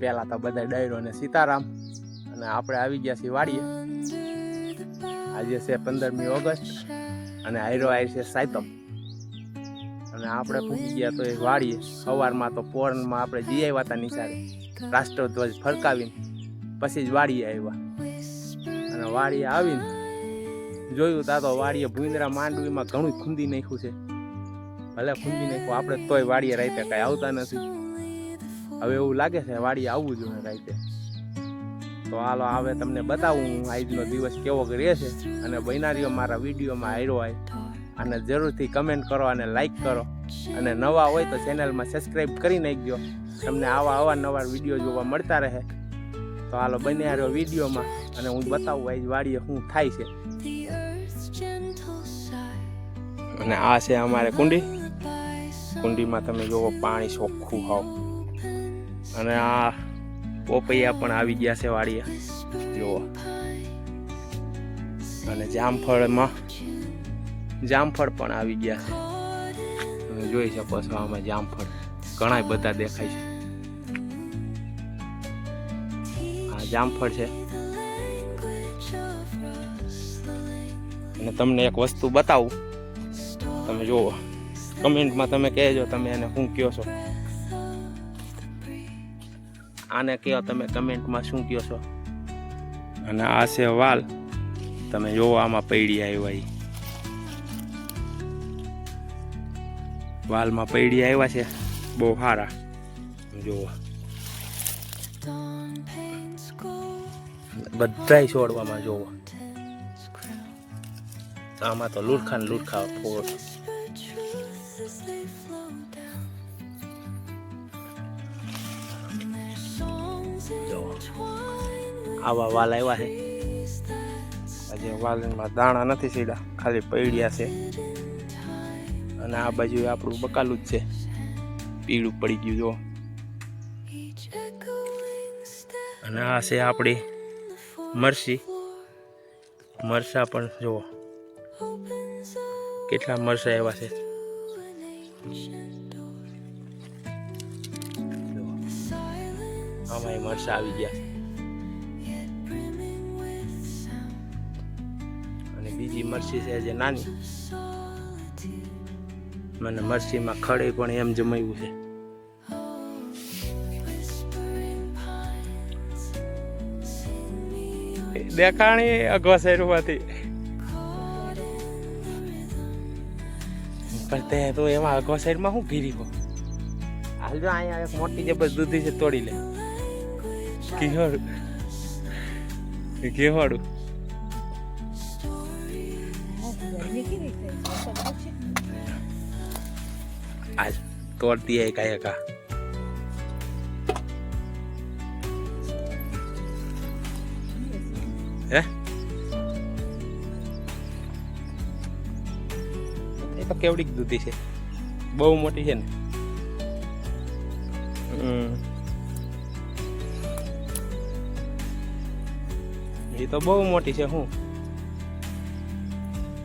પહેલાં તો બધા ડાયરો અને સીતારામ. અને આપણે આવી ગયા છીએ વાડીએ. આજે છે પંદરમી ઓગસ્ટ અને આયરો આય છે સાયતમ. અને આપણે પૂછી ગયા તો એ વાડીએ સવારમાં તો પોરણમાં આપણે જઈ આવ્યા હતા નિશાળે. રાષ્ટ્રધ્વજ ફરકાવીને પછી જ વાડીએ આવ્યા અને વાડીએ આવીને જોયું તા તો વાડીએ ભૂંદરા માંડવીમાં ઘણું ખૂંદી નાખ્યું છે. ભલે ખૂંદી નાખ્યું, આપણે તોય વાડીએ રાતે કાંઈ આવતા નથી. હવે એવું લાગે છે વાડીએ આવવું જોઈએ રાતે. તો હાલો, હવે તમને બતાવું હું આજનો દિવસ કેવો રહેશે અને બનારીઓ મારા વિડીયોમાં આવ્યો હોય. અને જરૂરથી કમેન્ટ કરો અને લાઈક કરો. અને નવા હોય તો ચેનલમાં સબસ્ક્રાઈબ કરી નાખજો. તમને આવા અવારનવાર વીડિયો જોવા મળતા રહે. તો હાલો બને રહ્યો વિડીયોમાં અને હું બતાવું આજ વાડીએ શું થાય છે. અને આ છે અમારે કુંડી. કુંડીમાં તમે જોવો, પાણી ચોખ્ખું હાવ. અને આ પોપૈયા પણ આવી ગયા છે વાડીએ. જુઓ. અને જામફળમાં જામફળ પણ આવી ગયા છે. તમે જોઈ શકો છો આમાં જામફળ. ઘણા બધા દેખાય છે. આ જામફળ છે. અને તમને એક વસ્તુ બતાવું. તમે જુઓ. કમેન્ટમાં તમે કહેજો તમે એને શું કહો છો. આને કહો તમે કમેન્ટમાં શું કહો છો? અને આ છે વાલ. તમે જોવો આમાં પૈડી આવ્યા વાલમાં પૈડી આવ્યા છે. બહુ સારા જોવો બધાય છોડવામાં જોવો. આમાં તો લુરખા ને લુરખા ફોડ. આવા વાલ આવ્યા છે. આજે વાલમાં દાણા નથી સીડા, ખાલી પડ્યા છે. અને આ બાજુ આપણું બકાલું જ છે. પીળું પડી ગયું જો. અને આ છે આપણી મરસી. મરસા પણ જુઓ કેટલા મરસા એવા છે. આમાં મરસા આવી ગયા. બીજી મરસી છે જે નાની. મને મરસીમાં ખડે પણ એમ જમાયું છે. દેખાણી અગવાસેરુમાંથી પણ તે તો એમાં અગવા સાઈડમાં શું ઘીરી હો હાલ જો અહીંયા એક મોટી જબરદસ્ત દૂધી છે તોડી લે. કિહોડું કિહોડું હાલ તોડતી એ કાંઈ કા હે એ તો કેવડીક દૂધી છે બહુ મોટી છે ને. એ તો બહુ મોટી છે હું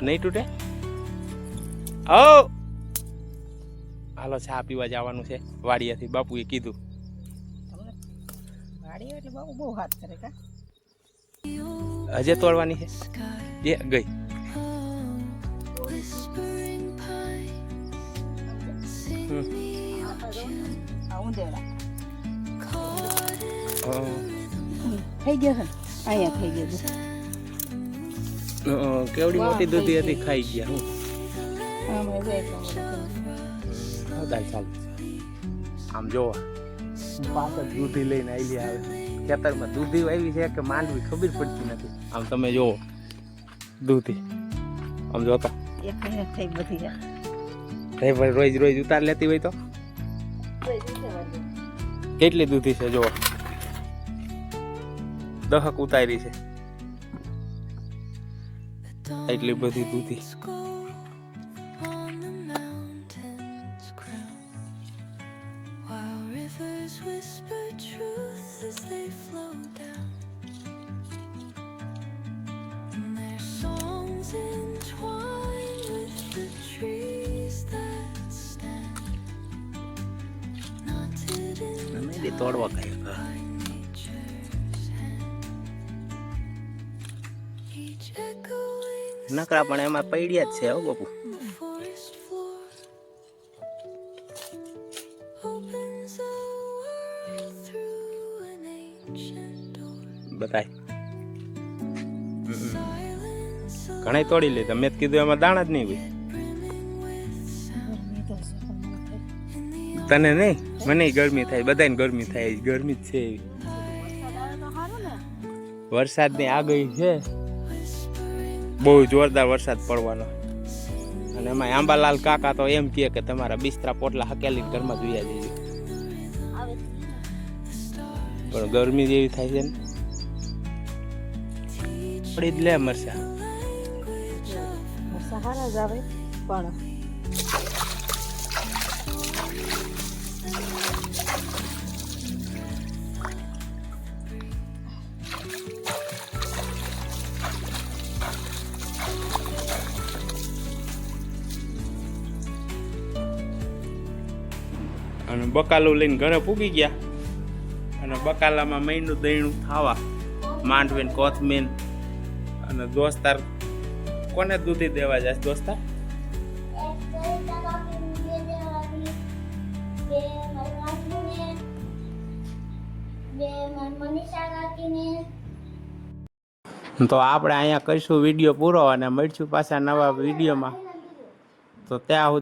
નહીં તૂટે ઓ હાલો ચા પીવા જવાનું છે. વાડિયાથી બાપુએ કીધું. હજે તોડવાની છે? એ ગઈ. થઈ ગયા અહીંયા થઈ ગયો કેવડી મોટી દૂધી હતી ખાઈ ગયા. હું દાલ ચાલ આમ જો પાછળ દૂધી લઈને આવી આવે. ખેતરમાં દૂધી આવી છે કે માંડવી ખબર પડતી નથી. આમ તમે જોવો દૂધી. આમ જોતા. એક મહિને થઈ બધી ભાઈ રોજ રોજ ઉતાર લેતી હોય તો? કેટલી દૂધી છે જો દહક ઉતારી છે. એટલી બધી દૂધી. whisper truths as they flow down. And their songs entwine with the trees that stand. Knotted in time by nature's hand. Each echoing. નકરા પણ એમાં પડ્યા જ છે હો બાપુ Silence ઘણા તોડી લીધા મેં કીધું એમાં દાણા જ નહીં the તને નહીં? મને ગરમી થાય બધાને ગરમી થાય ગરમી જ છે એવી. વરસાદની આગળ છે. બહુ જોરદાર વરસાદ પડવાનો. અને એમાં આંબાલાલ કાકા તો એમ કહે કે તમારા બિસ્તરા પોટલા હકેલી ઘરમાં જોયા જઈએ. પણ ગરમી જેવી થાય છે ને. પડી જ લે મરસા સારા જ આવે પણ. અને બકાલું લઈને ઘરે પૂગી ગયા. અને બકાલામાં મહિનું દહીણું ખાવા માંડવીન કોથમીન અને દોસ્તાર કોને દૂધી દેવા જાય દોસ્તાર? તો આપણે અહીંયા કરીશું વીડિયો પૂરો અને મળશું પાછા નવા વિડીયોમાં. તો ત્યાં